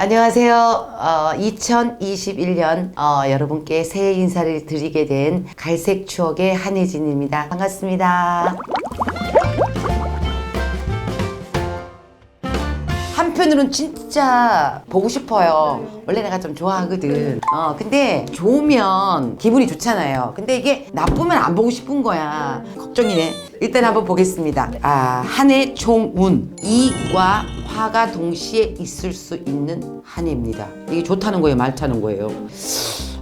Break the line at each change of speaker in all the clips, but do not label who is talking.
안녕하세요. 어, 2021년 어, 여러분께 새해 인사를 드리게 된 갈색 추억의 한혜진입니다. 반갑습니다. 한편으로는 진짜 보고 싶어요. 원래 내가 좀 좋아하거든. 어, 근데 좋으면 기분이 좋잖아요. 근데 이게 나쁘면 안 보고 싶은 거야. 걱정이네. 일단 한번 보겠습니다. 아, 한해 총운. 이과 화가 동시에 있을 수 있는 한 해입니다. 이게 좋다는 거예요? 많다는 거예요?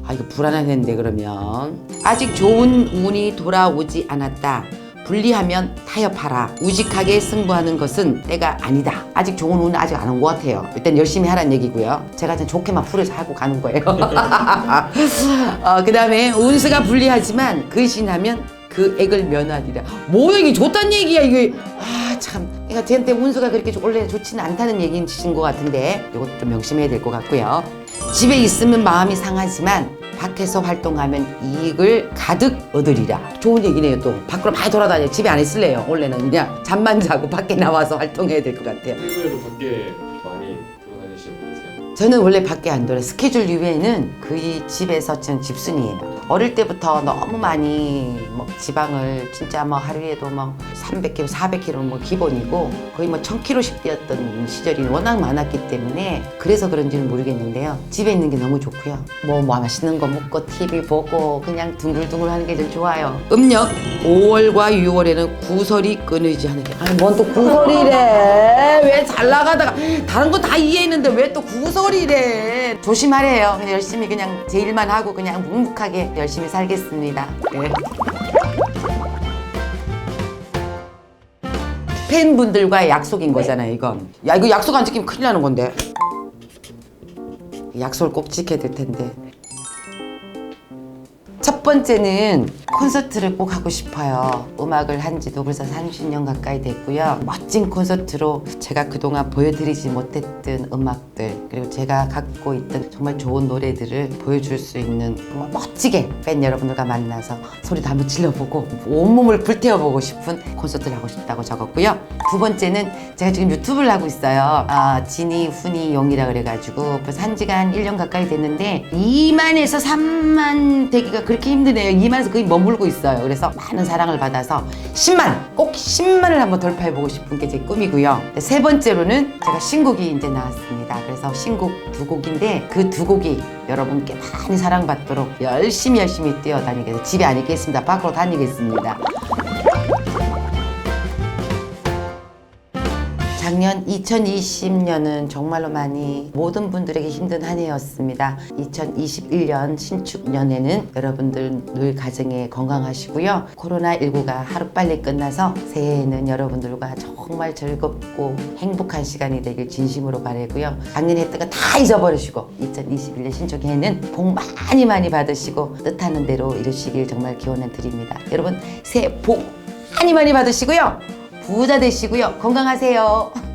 아, 이거 불안하겠는데, 그러면. 아직 좋은 운이 돌아오지 않았다. 분리하면 타협하라. 우직하게 승부하는 것은 때가 아니다. 아직 좋은 운은 아직 안 온 것 같아요. 일단 열심히 하라는 얘기고요. 제가 그냥 좋게만 풀어서 하고 가는 거예요. 어, 그 다음에 운수가 불리하지만 근신하면 그 액을 면하리라. 뭐야 이게 좋다는 얘기야 이게. 아 참. 그러니까 쟤한테 운수가 그렇게 원래 좋지는 않다는 얘기인 것 같은데 이것도 좀 명심해야 될 것 같고요. 집에 있으면 마음이 상하지만 밖에서 활동하면 이익을 가득 얻으리라. 좋은 얘기네요, 또. 밖으로 많이 돌아다녀. 집에 안 있을래요. 원래는 그냥 잠만 자고 밖에 나와서 활동해야 될 것 같아요.
평소에도 밖에 많이 돌아다니시는 분이세요?
저는 원래 밖에 안 돌아요. 스케줄 이외에는 거의 집에서 저는 집순이에요. 어릴 때부터 너무 많이 뭐 지방을 진짜 뭐 하루에도 뭐 300kg, 400kg 뭐 기본이고 거의 뭐 1000kg씩 뛰었던 시절이 워낙 많았기 때문에 그래서 그런지는 모르겠는데요. 집에 있는 게 너무 좋고요. 뭐, 뭐 맛있는 거 먹고 TV 보고 그냥 둥글둥글 하는 게좀 좋아요. 음력 5월과 6월에는 구설이 끊이지 않으게. 아니 뭔 또 구설이래. 왜 잘 나가다가 다른 거 다 이해했는데 왜 또 구설이래. 조심하래요. 그냥 열심히 그냥 제 일만 하고 그냥 묵묵하게 열심히 살겠습니다. 네. 팬분들과의 약속인 거잖아요, 이건. 야, 이거 약속 안 지키면 큰일 나는 건데. 약속을 꼭 지켜야 될 텐데. 첫 번째는 콘서트를 꼭 하고 싶어요. 음악을 한 지도 벌써 30년 가까이 됐고요. 멋진 콘서트로 제가 그동안 보여드리지 못했던 음악들, 그리고 제가 갖고 있던 정말 좋은 노래들을 보여줄 수 있는 정말 멋지게 팬 여러분들과 만나서 소리도 한번 질러보고 온몸을 불태워보고 싶은 콘서트를 하고 싶다고 적었고요. 두 번째는 제가 지금 유튜브를 하고 있어요. 아, 진이, 훈이, 용이라 그래가지고 벌써 한 지가 한 1년 가까이 됐는데 2만에서 3만 되기가 그렇게 힘드네요. 2만에서 거의 머 물고 있어요. 그래서 많은 사랑을 받아서 10만, 꼭 10만을 한번 돌파해보고 싶은 게 제 꿈이고요. 세 번째로는 제가 신곡이 이제 나왔습니다. 그래서 신곡 두 곡인데 그 두 곡이 여러분께 많이 사랑받도록 열심히 열심히 뛰어다니겠습니다. 집에 안 있겠습니다. 밖으로 다니겠습니다. 작년 2020년은 정말로 많이 모든 분들에게 힘든 한 해였습니다. 2021년 신축년에는 여러분들 늘 가정에 건강하시고요. 코로나19가 하루빨리 끝나서 새해에는 여러분들과 정말 즐겁고 행복한 시간이 되길 진심으로 바라고요. 작년에 했던 거 다 잊어버리시고 2021년 신축해에는 복 많이 많이 받으시고 뜻하는 대로 이루시길 정말 기원해 드립니다. 여러분 새해 복 많이 많이 받으시고요. 부자 되시고요. 건강하세요.